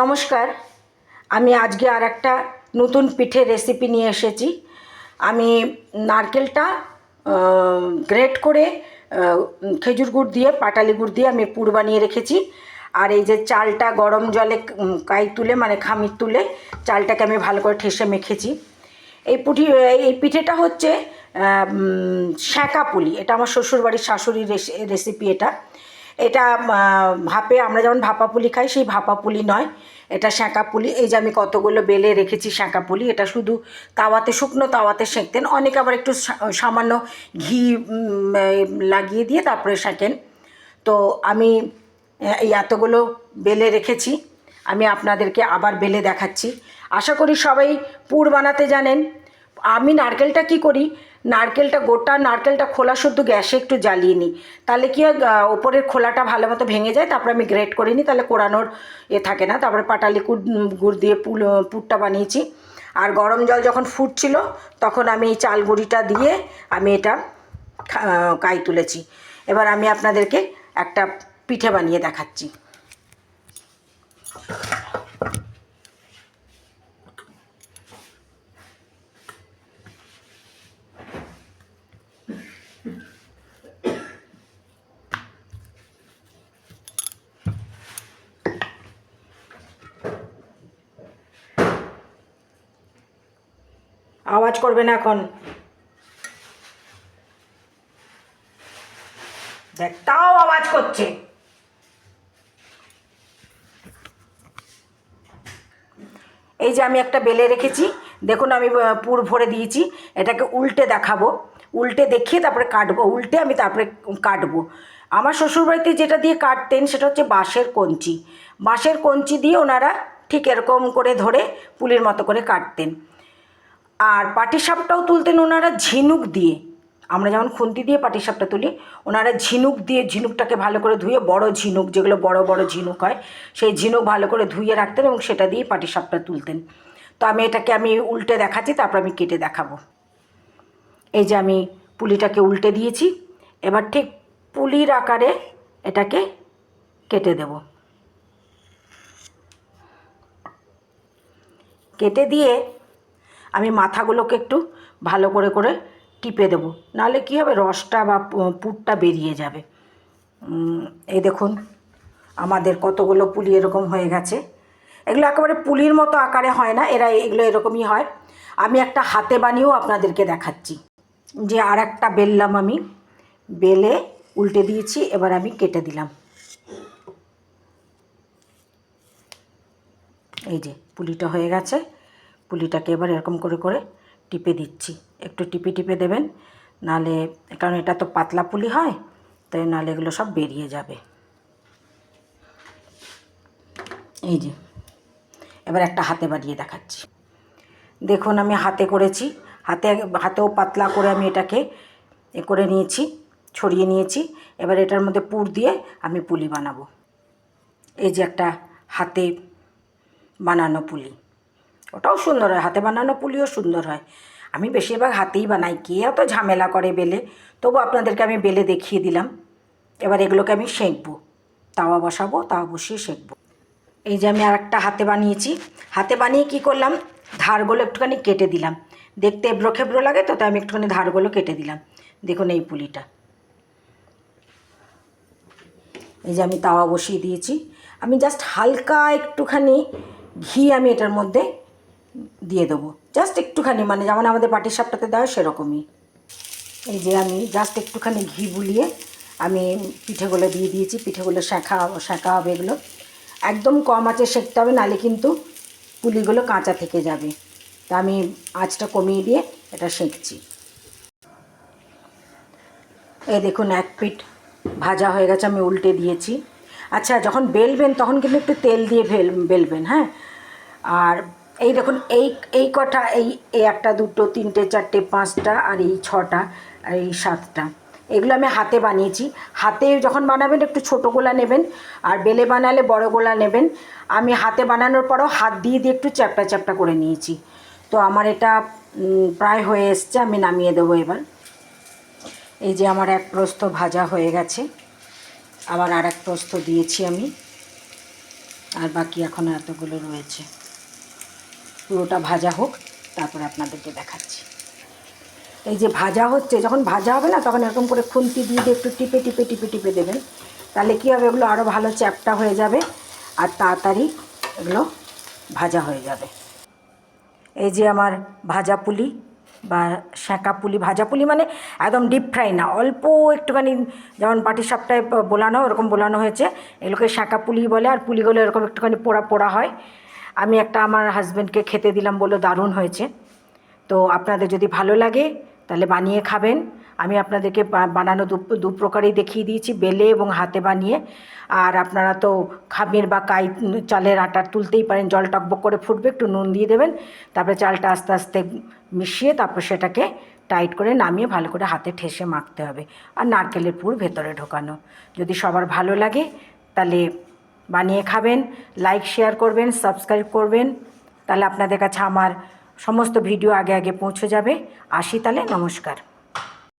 নমস্কার। আমি আজকে আর একটা নতুন পিঠের রেসিপি নিয়ে এসেছি। আমি নারকেলটা গ্রেট করে খেজুর গুড় দিয়ে, পাটালি গুড় দিয়ে আমি পুর বানিয়ে রেখেছি। আর এই যে চালটা গরম জলে কাই তুলে মানে খামির তুলে, চালটাকে আমি ভালো করে ঠেসে মেখেছি। এই পুঠি, এই পিঠেটা হচ্ছে শ্যাঁকা পুলি। এটা আমার শ্বশুরবাড়ির শাশুড়ির রেসিপি এটা। এটা ভাপে আমরা যেমন ভাপা পুলি খাই, সেই ভাপা পুলি নয়। এটা শ্যাঁকা পুলি। এই যে আমি কতগুলো বেলে রেখেছি শ্যাঁকা পুলি, এটা শুধু তাওয়াতে, শুকনো তাওয়াতে সেঁকতেন। অনেকে আবার একটু সামান্য ঘি লাগিয়ে দিয়ে তারপরে সেঁকেন। তো আমি এই এতগুলো বেলে রেখেছি। আমি আপনাদেরকে আবার বেলে দেখাচ্ছি। আশা করি সবাই পুর বানাতে জানেন। আমি নারকেলটা কি করি? নারকেলটা, গোটা নারকেলটা খোলা, শুদ্ধ গ্যাসে একটু জ্বালিয়ে নিই। তাহলে কি হয় ওপরের খোলাটা ভালো মতো ভেঙে যায়, তারপরে আমি গ্রেট করে নিই, তাহলে কোরানোর এ থাকে না। তারপরে পাটালি কুট গুড় দিয়ে পুল পুরটা বানিয়েছি। আর গরম জল যখন ফুটছিল, তখন আমি এই চাল গুঁড়িটা দিয়ে আমি এটা কাই তুলেছি। এবার আমি আপনাদেরকে একটা পিঠে বানিয়ে দেখাচ্ছি। আওয়াজ করবে না এখন। দেখ, তাও আওয়াজ করছে। এই যে আমি একটা বেলে রেখেছি, দেখুন আমি পুর ভরে দিয়েছি, এটাকে উল্টে দেখাবো। উল্টে দেখিয়ে তারপরে কাটবো, উল্টে আমি তারপরে কাটবো। আমার শ্বশুরবাড়িতে যেটা দিয়ে কাটতেন সেটা হচ্ছে বাঁশের কঞ্চি। বাঁশের কঞ্চি দিয়ে ওনারা ঠিক এরকম করে ধরে পুলির মতো করে কাটতেন। আর পাটিসাপটাও তুলতেন ওনারা ঝিনুক দিয়ে। আমরা যেমন খুন্তি দিয়ে পাটিসাপটা তুলি, ওনারা ঝিনুক দিয়ে ঝিনুকটাকে ভালো করে ধুয়ে বড় ঝিনুক, যেগুলো বড় বড় ঝিনুক হয়, সেই ঝিনুক ভালো করে ধুয়ে রাখতেন এবং সেটা দিয়ে পাটিসাপটা তুলতেন। তো আমি এটাকে আমি উল্টে দেখাচ্ছি, তারপর আমি কেটে দেখাবো। এই যে আমি পুলিটাকে উল্টে দিয়েছি, এবার ঠিক পুলির আকারে এটাকে কেটে দেব। কেটে দিয়ে আমি মাথাগুলোকে একটু ভালো করে করে টিপে দেবো। নাহলে কী হবে? রসটা বা পুরটা বেরিয়ে যাবে। এই দেখুন, আমাদের কতগুলো পুলি এরকম হয়ে গেছে। এগুলো একেবারে পুলির মতো আকারে হয় না, এরা এগুলো এরকমই হয়। আমি একটা হাতে বানিয়েও আপনাদেরকে দেখাচ্ছি। যে আর একটা বেললাম আমি, বেলে উল্টে দিয়েছি, এবার আমি কেটে দিলাম। এই যে পুলিটা হয়ে গেছে। পুলিটাকে এবার এরকম করে করে টিপে দিচ্ছি। একটু টিপে টিপে দেবেন, নালে, কারণ এটা তো পাতলা পুলি হয়, তাই নালে এগুলো সব বেরিয়ে যাবে। এই যে, এবার একটা হাতে বাড়িয়ে দেখাচ্ছি। দেখুন, আমি হাতে করেছি, হাতে, হাতেও পাতলা করে আমি এটাকে এ করে নিয়েছি, ছড়িয়ে নিয়েছি, এবার এটার মধ্যে পুর দিয়ে আমি পুলি বানাবো। এই যে একটা হাতে বানানো পুলি। ওটাও সুন্দর হয়, হাতে বানানো পুলিও সুন্দর হয়। আমি বেশিরভাগ হাতেই বানাই, কে অত ঝামেলা করে বেলে? তবু আপনাদেরকে আমি বেলে দেখিয়ে দিলাম। এবার এগুলোকে আমি সেঁকবো। তাওয়া বসাবো, তাওয়া বসিয়ে সেঁকবো। এই যে আমি আর একটা হাতে বানিয়েছি। হাতে বানিয়ে কি করলাম? ধারগুলো একটুখানি কেটে দিলাম। দেখতে এবড়ো খেবড়ো লাগে, তো তাই আমি একটুখানি ধারগুলো কেটে দিলাম। দেখুন এই পুলিটা। এই যে আমি তাওয়া বসিয়ে দিয়েছি। আমি জাস্ট হালকা একটুখানি ঘি আমি এটার মধ্যে দিয়ে দেবো। জাস্ট একটুখানি মানে যেমন আমাদের পাটির সাপটাতে দেওয়া সেরকমই। এই যে আমি জাস্ট একটুখানি ঘি বুলিয়ে আমি পিঠেগুলো দিয়ে দিয়েছি। পিঠেগুলো শেখা শেখা হবে এগুলো। একদম কম আঁচে সেঁকতে হবে, নালে কিন্তু পুলিগুলো কাঁচা থেকে যাবে। তা আমি আঁচটা কমিয়ে দিয়ে এটা সেঁকছি। এই দেখুন, এক পিঠ ভাজা হয়ে গেছে, আমি উল্টে দিয়েছি। আচ্ছা যখন বেলবেন তখন কিন্তু একটু তেল দিয়ে বেল বেলবেন হ্যাঁ? আর এই দেখুন, এই এই কটা, এই একটা, দুটো, তিনটে, চারটে, পাঁচটা আর এই ছটা আর এই সাতটা। এগুলো আমি হাতে বানিয়েছি। হাতে যখন বানাবেন, একটু ছোটো গোলা নেবেন আর বেলে বানালে বড় গোলা নেবেন। আমি হাতে বানানোর পরও হাত দিয়ে দিয়ে একটু চ্যাপটা চ্যাপটা করে নিয়েছি। তো আমার এটা প্রায় হয়ে এসছে, আমি নামিয়ে দেবো এবার। এই যে আমার এক প্রস্ত ভাজা হয়ে গেছে। আবার আর এক প্রস্ত দিয়েছি আমি। আর বাকি এখনও এতগুলো রয়েছে। পুরোটা ভাজা হোক, তারপরে আপনাদেরকে দেখাচ্ছি। এই যে ভাজা হচ্ছে, যখন ভাজা হবে না, তখন এরকম করে খুন্তি দিয়ে দিয়ে একটু টিপে টিপে টিপে টিপে দেবেন। তাহলে কী হবে, এগুলো আরও ভালো চ্যাপটা হয়ে যাবে, আর তাড়াতাড়ি এগুলো ভাজা হয়ে যাবে। এই যে আমার ভাজা পুলি বা সেঁকা পুলি, ভাজা পুলি মানে একদম ডিপ ফ্রাই না, অল্প একটুখানি যেমন পাটি সাপটায় বোলানো, ওরকম বোলানো হয়েছে, এগুলোকে সেঁকা পুলি বলে, আর পুলিগুলো এরকম একটুখানি পোড়া পোড়া হয়। আমি একটা আমার হাজব্যান্ডকে খেতে দিলাম বলে দারুণ হয়েছে। তো আপনাদের যদি ভালো লাগে, তাহলে বানিয়ে খাবেন। আমি আপনাদেরকে বানানো দু দু প্রকারেই দেখিয়ে দিয়েছি, বেলে এবং হাতে বানিয়ে। আর আপনারা তো খামের বা কাই, চালের আটা তুলতেই পারেন, জল টকবক করে ফুটবে, একটু নুন দিয়ে দেবেন। তারপরে চালটা আস্তে আস্তে মিশিয়ে তারপর সেটাকে টাইট করে নামিয়ে ভালো করে হাতে ঠেসে মাখতে হবে। আর নারকেলের পুর ভেতরে ঢোকানো। যদি সবার ভালো লাগে, তাহলে বানিয়ে খাবেন লাইক শেয়ার করবেন সাবস্ক্রাইব করবেন। তাহলে আপনাদের কাছে আমার সমস্ত ভিডিও আগে আগে পৌঁছে যাবে। আসি তাহলে, নমস্কার।